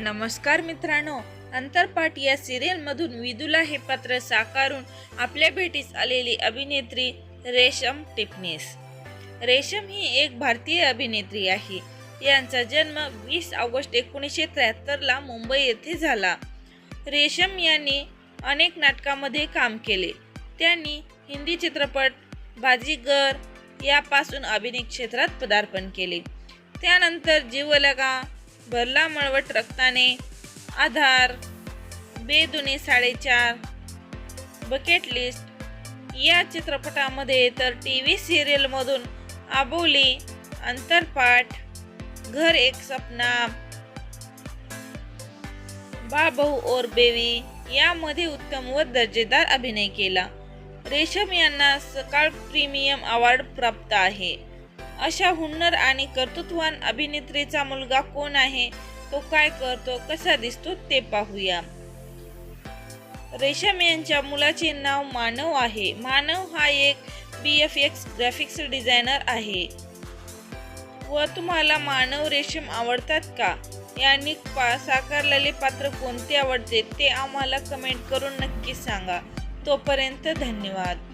नमस्कार मित्रांनो अंतरपाठ या सिरियलमधून विदुला हे पात्र साकारून आपल्या भेटीस आलेली अभिनेत्री रेशम टिपणीस. रेशम ही एक भारतीय अभिनेत्री आहे. यांचा जन्म वीस ऑगस्ट एकोणीसशे त्र्याहत्तरला मुंबई येथे झाला. रेशम यांनी अनेक नाटकामध्ये काम केले. त्यांनी हिंदी चित्रपट बाजीगर यापासून अभिनय क्षेत्रात पदार्पण केले. त्यानंतर जीवलगा भरला मळवट रक्ताने आधार बेदुने साडेचार बकेट लिस्ट या चित्रपटामध्ये तर टी व्ही सिरियलमधून आबोली अंतरपाठ घर एक सपना बाबहू और बेवी यामध्ये उत्तम व दर्जेदार अभिनय केला. रेशम यांना सकाळ प्रीमियम अवॉर्ड प्राप्त आहे. अशा हुन्नर आणि कर्तृत्वान अभिनेत्रीचा मुलगा कोण आहे? तो काय करतो? कसा दिसतो? ते पाहूया. रेशम यांच्या मुलाचे नाव मानव आहे. मानव हा एक V F X graphics designer आहे. व तुम्हाला मानव रेशम आवडतात का? यांनी पा साकारलेले पात्र कोणते आवडते? ते आम्हाला कमेंट करून नक्की सांगा. तोपर्यंत धन्यवाद.